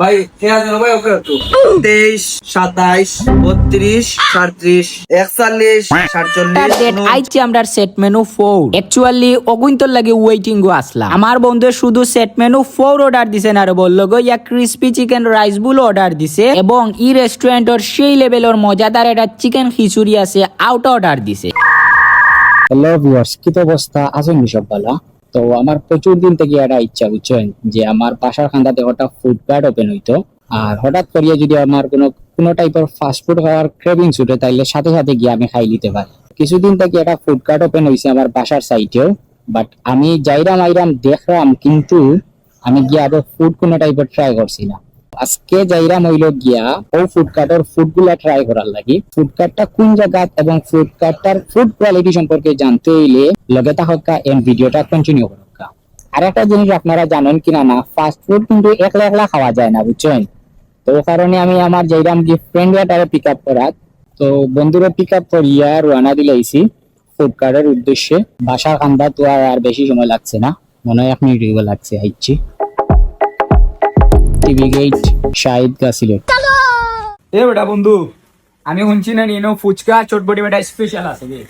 ভাই ভাই ওকে একটু? তেইশ সাতাইশ বত্রিশ সাঁত্রিশ একচল্লিশ সাতচল্লিশ আইছি আমরা সেট মেনু ফোর অ্যাকচুয়ালি অগুন্তর লাগে ওয়েটিং গো আসলাম। আমার বন্ধু শুধু সেট মেনু ফোর অর্ডার দিছে না রে বলল গো ইয়া crispy chicken rice bowl order দিছে এবং ই রেস্টুরেন্টর সেই লেভেলের মজাদার একটা চিকেন খিচুড়ি আছে আউট অর্ডার দিছে। হ্যালো ভিউয়ার্স কি অবস্থা? আছেন সব ভালো? তো আমার প্রচুর দিন থেকে একটা ইচ্ছা, বুঝছেন? যে আমার বাসার খান্দাতে হঠাৎ ফুডপ্যাড ওপেন হইতো। আর হঠাৎ করিয়া যদি আমার কোনো কোনো টাইপের ফাস্ট ফুড খাওয়ার ক্রেভিংস উঠে, তাইলে সাথে সাথে গিয়ে আমি খাই নিতে পারি। কিছুদিন থেকে একটা ফুডকার্ট ওপেন হয়েছে আমার বাসার সাইটেও বাট আমি যাইরাম আইরাম দেখলাম কিন্তু আমি গিয়ে আরও ফুড কোনো টাইপের ট্রাই করছি না। আজকে যাইরাম হইল গিয়া ও ফুড কার্টের ফুডগুলা ট্রাই করার লাগি। ফুড কার্টটা কোন জায়গা এবং ফুড কার্টটার ফুড কোয়ালিটি সম্পর্কে জানতে হইলে লগে থাকা এন ভিডিওটা কন্টিনিউ করকা আর একটা জিনিস আপনারা জানেন কিনা না ফাস্ট ফুড কিন্তু একলা একলা খাওয়া যায় না, বুঝছেন? তো ও কারণে আমি আমার যাইরাম গিয়ে ফ্রেন্ড তারা পিক আপ করার তো বন্ধুরা পিক আপ করিয়া রওনা দিলাইছি ফুড কার্টের উদ্দেশ্যে। বাসার খান্দা তো আর বেশি সময় লাগছে না। মনে হয় এক মিনিট লাগছে আইছি টিভি শাহিদ গা সিলেট এ বেটা বন্ধু আমি শুনছি না নিনো ফুচকা চটপটি বেটা স্পেশাল আছে বে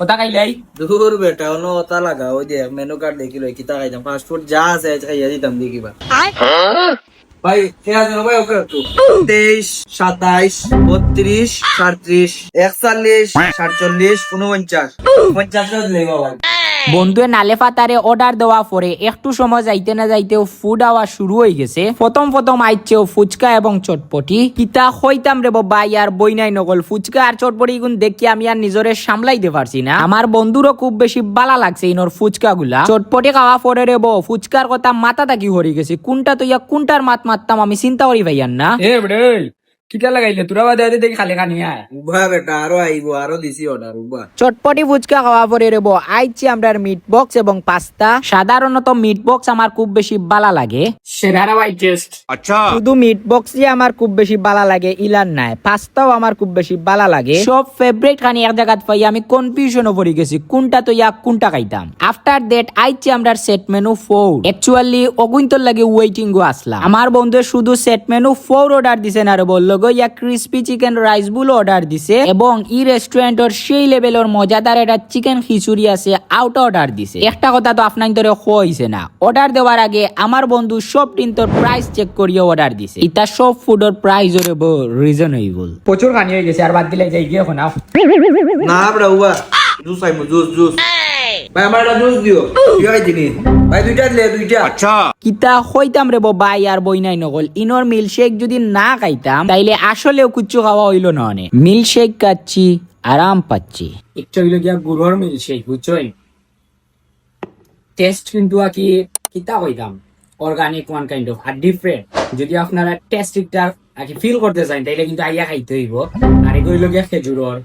কথা খাইলাই দূর বেটা অন্য কথা লাগা ওই যে মেনু কার্ড দেখি লই কিতা খাইতাম ফাস্ট ফুড যা আছে খাইয়া দিতাম দেখিবা ভাই পেঁয়াজ দিন ভাই ওকে একটু। তেইশ সাতাইশ বত্রিশ সাঁত্রিশ একচল্লিশ সাতচল্লিশ উনপঞ্চাশ পঞ্চাশ দিলে ভাই বন্ধুয়ে নালে ফাতারে অর্ডার দেওয়া পরে একটু সময় যাইতে না যাইতেও ফুড আওয়া শুরু হয়ে গেছে। প্রথম প্রথম আইছেও ফুচকা এবং চটপটি। কিতা হইতাম রে বাবা ইয়ার বই নাই নকল ফুচকা আর চটপটি গুণ দেখি আমি আর নিজরে সামলাইতে পারছি না। আমার বন্ধুরও খুব বেশি বালা লাগছে ইনোর ফুচকা গুলা চটপটি খাওয়া পরে রে বো। ফুচকার কথা মাথা তাকি হরি গেছে। কোনটা তো ইয়া কোনটার মাত মারতাম আমি চিন্তা করি ভাইয়ার না। কিটা লাগাইলে? তোরা বাদে বাদে দেখি খালি খানি আয় উবা বেটা আরও আইব আরও দিছি অর্ডার উবা। চটপটি ফুচকা খাওয়া পরে রেবো আইছি আমরা মিট বক্স এবং পাস্তা। সাধারণত মিট বক্স আমার খুব বেশি বালা লাগে। সেরারা ভাই টেস্ট শুধু মিট বক্সই আমার খুব বেশি বালা লাগে ইলার নাই। পাস্তাও আমার খুব বেশি বালা লাগে। সব ফেভারিট খানি এক জায়গাত পাই আমি কনফিউশনও পড়ে গেছি কোনটা তো ইয়া কোনটা খাইতাম। আফটার দ্যাট আইছি আমরা সেট মেনু ফোর অ্যাকচুয়ালি অগুন্তর লাগে ওয়েটিং গো আসলাম আমার বন্ধু শুধু সেট মেনু ফোর অর্ডার দিছে না রে বলল গো ইয়া crispy chicken rice bowl order দিছে এবং ই রেস্টুরেন্টর সেই লেভেলের মজাদার একটা চিকেন খিচুড়ি আছে আউট অর্ডার দিছে। একটা কথা তো আপনার ধরে হইছে না। অর্ডার দেওয়ার আগে আমার বন্ধু সব টিন্তর প্রাইস চেক করিয়ে অর্ডার দিছে। ইটা সব ফুডের প্রাইস ওরে রিজনেবল প্রচুর খানি হয়ে গেছে আর বাদ দিলে যাই গিয়ে এখন না। বেটা উবা জুস আইমু জুস জুস। ভাই আমার একটা জুস দিও। কি ভাই দুইটা দিলে দুইটা। কিতা হইতাম রে বাই আর বই নাই নকল। ইনর মিল্কশেক যদি না খাইতাম তাইলে আসলেও কুচ্ছু খাওয়া হইল না অনেক মিল্কশেক খাচ্ছি আরাম পাচ্ছি। একটু হইল গিয়া গুড়র মিল সেই বুঝছই? টেস্ট কিন্তু আর কি কিতা কইতাম? অর্গানিক ওয়ান কাইন্ড অফ আর ডিফারেন্ট যদি আপনারা আর কি ফিল করতে চান তাইলে কিন্তু আইয়া খাইতে হইব। আর এগুলো হইল গিয়া খেজুরর।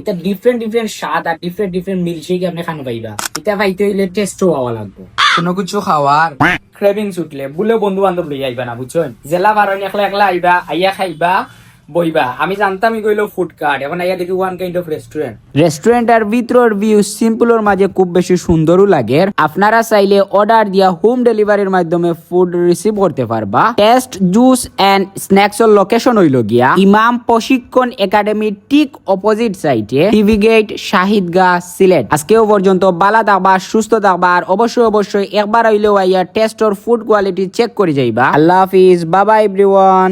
এটা ডিফারেন্ট ডিফারেন্ট স্বাদ আর ডিফারেন্ট ডিফারেন্ট মিল্কশেক আপনি খান পাইবা? এটা পাইতে হইলে টেস্টও হওয়া লাগবে। কোনো কিছু খাওয়ার ক্রেভিং উঠলে বলে বন্ধু বান্ধব লই আইবা না বুঝছেন? জেলা বারণ একলা একলা আইবা আইয়া খাইবা বইবা আমি জানতামই কইলো ফুড কার্ট এখন আইয়া দেখি ওয়ান কাইন্ড অফ রেস্টুরেন্ট রেস্টুরেন্টের ভিতরের ভিউ সিম্পলের মাঝে খুব বেশি সুন্দরও লাগে। আপনারা চাইলে অর্ডার দিয়া হোম ডেলিভারির মাধ্যমে ফুড রিসিভ করতে পারবা। টেস্ট জুস এন্ড স্ন্যাক্স এর লোকেশন হইল গিয়া ইমাম প্রশিক্ষণ একাডেমি ঠিক অপোজিট সাইডে টিভি গেট শাহিদগা সিলেট আজকেও পর্যন্ত বালা থাকবা সুস্থ থাকবা আর অবশ্যই অবশ্যই একবার হইলেও আইয়া টেস্ট ওর ফুড কোয়ালিটি চেক করে যাইবা। আল্লাহ হাফিজ বাবা এভরিওয়ান